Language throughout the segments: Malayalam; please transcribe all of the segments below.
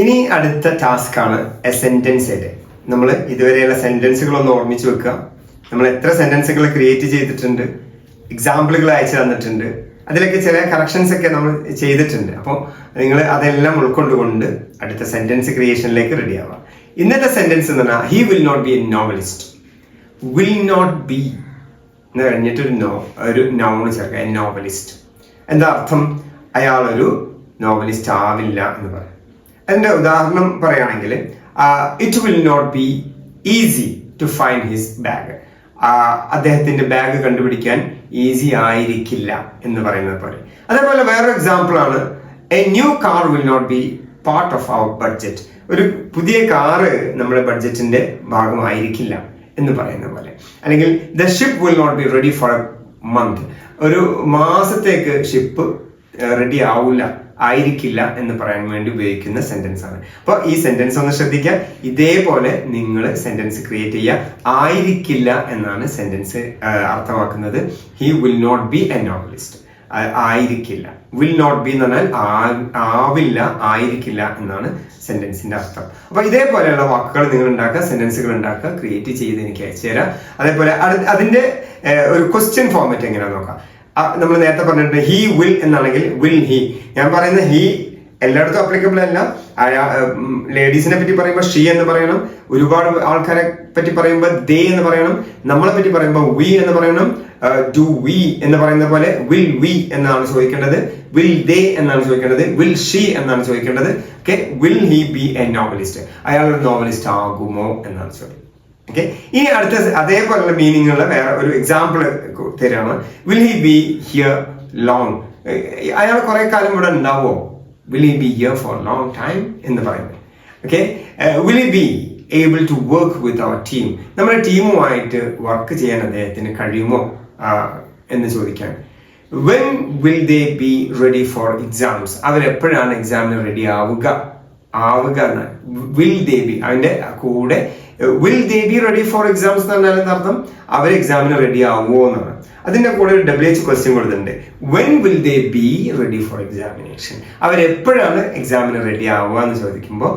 ഇനി അടുത്ത ടാസ്ക് ആണ് എ സെന്റൻസ് ആയിട്ട് നമ്മൾ ഇതുവരെയുള്ള സെന്റൻസുകൾ ഒന്ന് ഓർമ്മിച്ച് വെക്കുക. നമ്മൾ എത്ര സെന്റൻസുകൾ ക്രിയേറ്റ് ചെയ്തിട്ടുണ്ട് എക്സാമ്പിളുകൾ അയച്ചു തന്നിട്ടുണ്ട് അതിലൊക്കെ ചില കറക്ഷൻസ് ഒക്കെ നമ്മൾ ചെയ്തിട്ടുണ്ട്. അപ്പോൾ നിങ്ങൾ അതെല്ലാം ഉൾക്കൊണ്ടുകൊണ്ട് അടുത്ത സെന്റൻസ് ക്രിയേഷനിലേക്ക് റെഡി ആവാം. ഇന്നത്തെ സെന്റൻസ് എന്ന് പറഞ്ഞാൽ he will not be a novelist will not be എന്ന് കഴിഞ്ഞിട്ട് ഒരു നോ ഒരു നൗൺ ചേർക്കുക എ നോവലിസ്റ്റ് എന്താ അർത്ഥം? അയാളൊരു നോവലിസ്റ്റ് ആവില്ല എന്ന് പറയും. അതിന്റെ ഉദാഹരണം പറയുകയാണെങ്കിൽ it will not be easy to find his bag അദ്ദേഹത്തിന്റെ ബാഗ് കണ്ടുപിടിക്കാൻ ഈസി ആയിരിക്കില്ല എന്ന് പറയുന്നത് പോലെ. അതേപോലെ വേറൊരു എക്സാമ്പിൾ ആണ് a new car will not be part of our budget ഒരു പുതിയ കാറ് നമ്മുടെ ബഡ്ജറ്റിന്റെ ഭാഗമായിരിക്കില്ല എന്ന് പറയുന്ന പോലെ. അല്ലെങ്കിൽ the ship will not be ready for a month ഒരു മാസത്തേക്ക് ഷിപ്പ് റെഡി ആവില്ല ആയിരിക്കില്ല എന്ന് പറയാൻ വേണ്ടി ഉപയോഗിക്കുന്ന സെന്റൻസ് ആണ്. അപ്പോൾ ഈ സെന്റൻസ് ഒന്ന് ശ്രദ്ധിക്കുക. ഇതേപോലെ നിങ്ങൾ സെന്റൻസ് ക്രിയേറ്റ് ചെയ്യുക. ആയിരിക്കില്ല എന്നാണ് സെന്റൻസ് അർത്ഥമാക്കുന്നത്. He will not be a novelist ആയിരിക്കില്ല. വിൽ നോട്ട് ബി എന്ന് പറഞ്ഞാൽ ആവില്ല ആയിരിക്കില്ല എന്നാണ് സെന്റൻസിന്റെ അർത്ഥം. അപ്പൊ ഇതേപോലെയുള്ള വാക്കുകൾ നിങ്ങൾ ഉണ്ടാക്കുക സെന്റൻസുകൾ ഉണ്ടാക്കുക ക്രിയേറ്റ് ചെയ്ത് എനിക്ക് അയച്ചു തരാം. അതേപോലെ അതിന്റെ ഒരു ക്വസ്റ്റ്യൻ ഫോർമാറ്റ് എങ്ങനെയാണെന്ന് നോക്കാം. നമ്മൾ നേരത്തെ പറഞ്ഞിട്ടുണ്ട് ഹി വിൽ എന്നാണെങ്കിൽ വിൽ ഹി ഞാൻ പറയുന്ന ഹി എല്ലായിടത്തും അപ്ലിക്കബിൾ അല്ല. ലേഡീസിനെ പറ്റി പറയുമ്പോൾ ഷീ എന്ന് പറയണം. ഒരുപാട് ആൾക്കാരെ പറ്റി പറയുമ്പോൾ ദേ എന്ന് പറയണം. നമ്മളെ പറ്റി പറയുമ്പോൾ വി എന്ന് പറയണം. ഡു വി എന്ന് പറയുന്ന പോലെ വിൽ വി എന്നാണ് ചോദിക്കേണ്ടത്. വിൽ ദേ എന്നാണ് ചോദിക്കേണ്ടത്. വിൽ ഷീ എന്നാണ് ചോദിക്കേണ്ടത്. Okay will he be a novelist അയാൾ ഒരു നോവലിസ്റ്റ് ആകുമോ എന്നാണ് ചോദ്യം. ഓക്കെ ഇനി അടുത്ത അതേപോലെയുള്ള മീനിങ് ഉള്ള വേറെ ഒരു എക്സാമ്പിൾ തരാണ്. Will he be here long അയാൾ കുറെ കാലം ഇവിടെ ഉണ്ടാവോ will he be here for long time എന്ന് പറയുന്നത്. Okay will he be able to work with our team നമ്മുടെ ടീമുമായിട്ട് വർക്ക് ചെയ്യാൻ അദ്ദേഹത്തിന് കഴിയുമോ? എന്ന് ചോദിക്കാൻ. When will they be ready for exams അവരെപ്പോഴാണ് എക്സാമിന് റെഡി ആവുക? ആവുക എന്നാണ് വിൽ ദേ ബി അതിന്റെ കൂടെ will they be ready for exams എന്ന് പറഞ്ഞാൽ അർത്ഥം? അവർ എക്സാമിന് റെഡി ആവുമോ എന്നാണ്. അതിന്റെ കൂടെ ഒരു ഡബ്ല്യു എച്ച് ക്വസ്റ്റ്യൻ കൊടുത്തിട്ടുണ്ട്. When will they be ready for examination അവരെപ്പോഴാണ് എക്സാമിന് റെഡി ആവുക എന്ന് ചോദിക്കുമ്പോൾ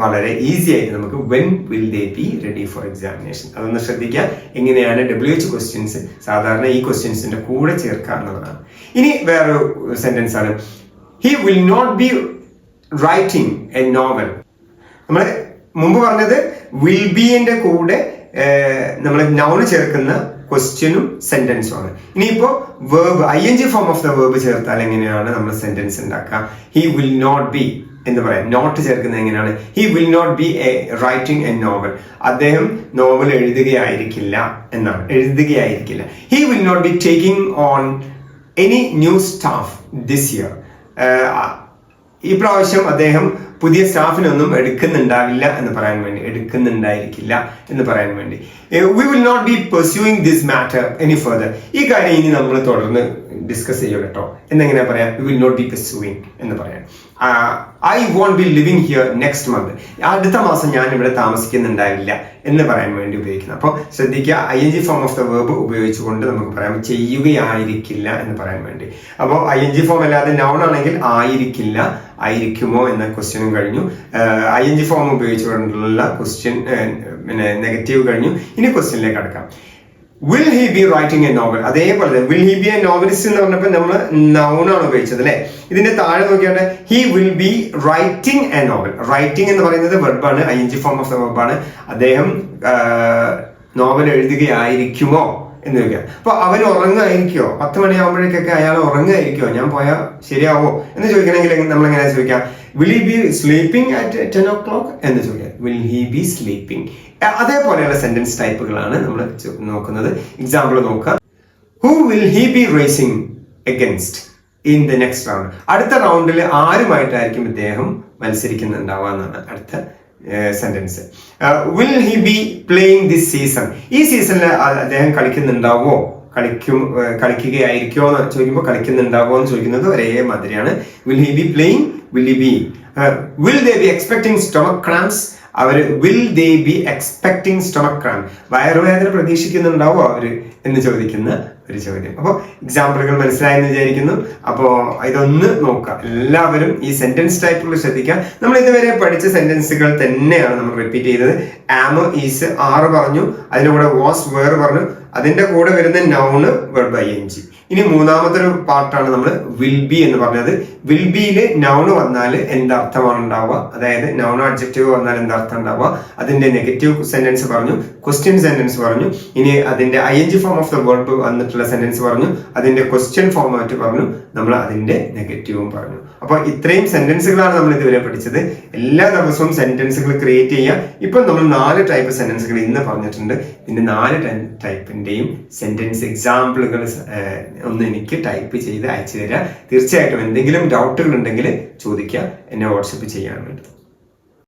വളരെ ഈസി ആയിട്ട് നമുക്ക് when will they be ready for examination അതൊന്ന് ശ്രദ്ധിക്കുക. എങ്ങനെയാണ് ഡബ്ല്യു എച്ച് ക്വസ്റ്റ്യൻസ് സാധാരണ ഈ ക്വസ്റ്റ്യൻസിന്റെ കൂടെ ചേർക്കുക എന്നുള്ളതാണ് ഇനി വേറൊരു സെന്റൻസ് ആണ്. He will not be writing a novel നമ്മൾ മുമ്പ് പറഞ്ഞത് വിൽ ബിന്റെ കൂടെ നമ്മൾ നൗണ് ചേർക്കുന്ന ക്വസ്റ്റ്യനും സെന്റൻസും ആണ്. ഇനിയിപ്പോ verb I N G form of the verb ചേർത്താൽ എങ്ങനെയാണ് നമ്മൾ സെന്റൻസ് ഉണ്ടാക്കുക? ഹി വിൽ നോട്ട് ബി എന്ന് പറയാം. നോട്ട് ചേർക്കുന്നത് എങ്ങനെയാണ്? He will not be a writing a novel അദ്ദേഹം നോവൽ എഴുതുകയായിരിക്കില്ല എന്നാണ്. എഴുതുകയായിരിക്കില്ല. He will not be taking on any new staff this year ഈ പ്രാവശ്യം അദ്ദേഹം പുതിയ സ്റ്റാഫിനൊന്നും എടുക്കുന്നുണ്ടാവില്ല എന്ന് പറയാൻ വേണ്ടി എടുക്കുന്നുണ്ടായിരിക്കില്ല എന്ന് പറയാൻ വേണ്ടി. We will not be pursuing this matter any further ഈ കാര്യം ഇനി നമ്മൾ തുടർന്ന് ഡിസ്കസ് ചെയ്യും കേട്ടോ. എന്നെങ്ങനെ പറയാം? We will not be pursuing എന്ന് പറയാം. I won't be living here next month അടുത്ത മാസം ഞാൻ ഇവിടെ താമസിക്കുന്നുണ്ടാവില്ല എന്ന് പറയാൻ വേണ്ടി ഉപയോഗിക്കുന്നത് അപ്പോൾ ശ്രദ്ധിക്കുക I N G form of the verb ഉപയോഗിച്ചുകൊണ്ട് നമുക്ക് പറയാം ചെയ്യുകയായിരിക്കില്ല എന്ന് പറയാൻ വേണ്ടി. അപ്പോൾ ഐ എൻ ജി ഫോം അല്ലാതെ നൗൺ ആണെങ്കിൽ ആയിരിക്കില്ല ആയിരിക്കുമോ എന്ന ക്വസ്റ്റ്യനും കഴിഞ്ഞു. ഐ എൻ ജി ഫോം ഉപയോഗിച്ചുകൊണ്ടുള്ള ക്വസ്റ്റ്യൻ പിന്നെ നെഗറ്റീവ് കഴിഞ്ഞു. ഇനി ക്വസ്റ്റ്യനിലേക്ക് അടക്കാം. Will he be writing a novel അതേപോലെ will he be a novelist എന്ന് പറഞ്ഞപ്പോൾ നമ്മൾ നൗണാണ് ഉപയോഗിച്ചത് അല്ലെ? ഇതിന്റെ താഴെ നോക്കിയാണ്ട് he will be writing a novel writing എന്ന് പറയുന്നത് വെർബാണ് I N G form of the വെർബാണ് അദ്ദേഹം നോവൽ എഴുതുകയായിരിക്കുമോ? എന്ന് ചോദിക്കാം. അപ്പൊ അവൻ ഉറങ്ങുമായിരിക്കോ പത്ത് മണിയാകുമ്പോഴേക്കൊക്കെ അയാൾ ഉറങ്ങുമായിരിക്കോ ഞാൻ പോയാൽ ശരിയാവോ എന്ന് ചോദിക്കണമെങ്കിൽ നമ്മൾ എങ്ങനെ ചോദിക്കാം? Will he be sleeping at ten o'clock എന്ന് ചോദിക്കാം. വിൽ ഹി ബി സ്ലീപ്പിംഗ് അതേപോലെയുള്ള സെന്റൻസ് ടൈപ്പുകളാണ് നമ്മൾ നോക്കുന്നത്. എക്സാമ്പിൾ നോക്കാം. Who will he be racing against in the next round അടുത്ത റൗണ്ടിൽ ആരുമായിട്ടായിരിക്കും ഇദ്ദേഹം മത്സരിക്കുന്നുണ്ടാവുക എന്നാണ്. അടുത്ത sentence will he be playing this season ഈ സീസണിൽ അദ്ദേഹം കളിക്കുന്നുണ്ടാവോ കളിക്കും കളിക്കുകയായിരിക്കോ എന്ന് ചോദിക്കുമ്പോൾ കളിക്കുന്നുണ്ടാവോ എന്ന് ചോദിക്കുന്നത് ഒരേ മാതിരിയാണ്. Will he be playing will he be will they be expecting stomach cramps our will they be expecting stomach cramp വയറുവേദന പ്രതീക്ഷിക്കുന്നുണ്ടാവോ അവർ? എന്ന് ചോദിക്കുന്ന ഒരു ചോദ്യം. അപ്പോൾ എക്സാമ്പിളുകൾ മനസ്സിലായെന്ന് വിചാരിക്കുന്നു. അപ്പോൾ ഇതൊന്ന് നോക്കുക. എല്ലാവരും ഈ സെന്റൻസ് ടൈപ്പുകൾ ശ്രദ്ധിക്കുക. നമ്മൾ ഇതുവരെ പഠിച്ച സെന്റൻസുകൾ തന്നെയാണ് നമ്മൾ റിപ്പീറ്റ് ചെയ്തത്. ആമ് ഈസ് ആറ് പറഞ്ഞു. അതിന്റെ കൂടെ വാസ് വേർ പറഞ്ഞു. അതിന്റെ കൂടെ വരുന്ന noun verb I N G ഇനി മൂന്നാമത്തെ ഒരു പാർട്ടാണ് നമ്മൾ വിൽ ബി എന്ന് പറഞ്ഞത്. വിൽ ബിയിൽ നൗണ് വന്നാൽ എന്തർത്ഥമാണ് ഉണ്ടാവുക? അതായത് നൗൺ അഡ്ജക്റ്റീവ് വന്നാൽ എന്തർത്ഥം ഉണ്ടാവുക? അതിന്റെ നെഗറ്റീവ് സെന്റൻസ് പറഞ്ഞു ക്വസ്റ്റ്യൻ സെന്റൻസ് പറഞ്ഞു. ഇനി അതിന്റെ I N G form of the word വന്നിട്ടുള്ള സെന്റൻസ് പറഞ്ഞു. അതിന്റെ ക്വസ്റ്റ്യൻ ഫോമാറ്റ് പറഞ്ഞു. നമ്മൾ അതിന്റെ നെഗറ്റീവും പറഞ്ഞു. അപ്പോൾ ഇത്രയും സെന്റൻസുകളാണ് നമ്മൾ ഇതുവരെ പഠിച്ചത്. എല്ലാ ദിവസവും സെന്റൻസുകൾ ക്രിയേറ്റ് ചെയ്യുക. ഇപ്പൊ നമ്മൾ നാല് ടൈപ്പ് സെന്റൻസുകൾ ഇന്ന് പറഞ്ഞിട്ടുണ്ട്. ഇതിന്റെ നാല് ടൈപ്പിന്റെയും സെന്റൻസ് എക്സാമ്പിളുകൾ ഒന്ന് എനിക്ക് ടൈപ്പ് ചെയ്ത് അയച്ചു തരിക തീർച്ചയായിട്ടും എന്തെങ്കിലും ഡൗട്ടുകൾ ഉണ്ടെങ്കിൽ ചോദിക്കുക. എന്നെ വാട്സപ്പ് ചെയ്യാൻ വേണ്ടി.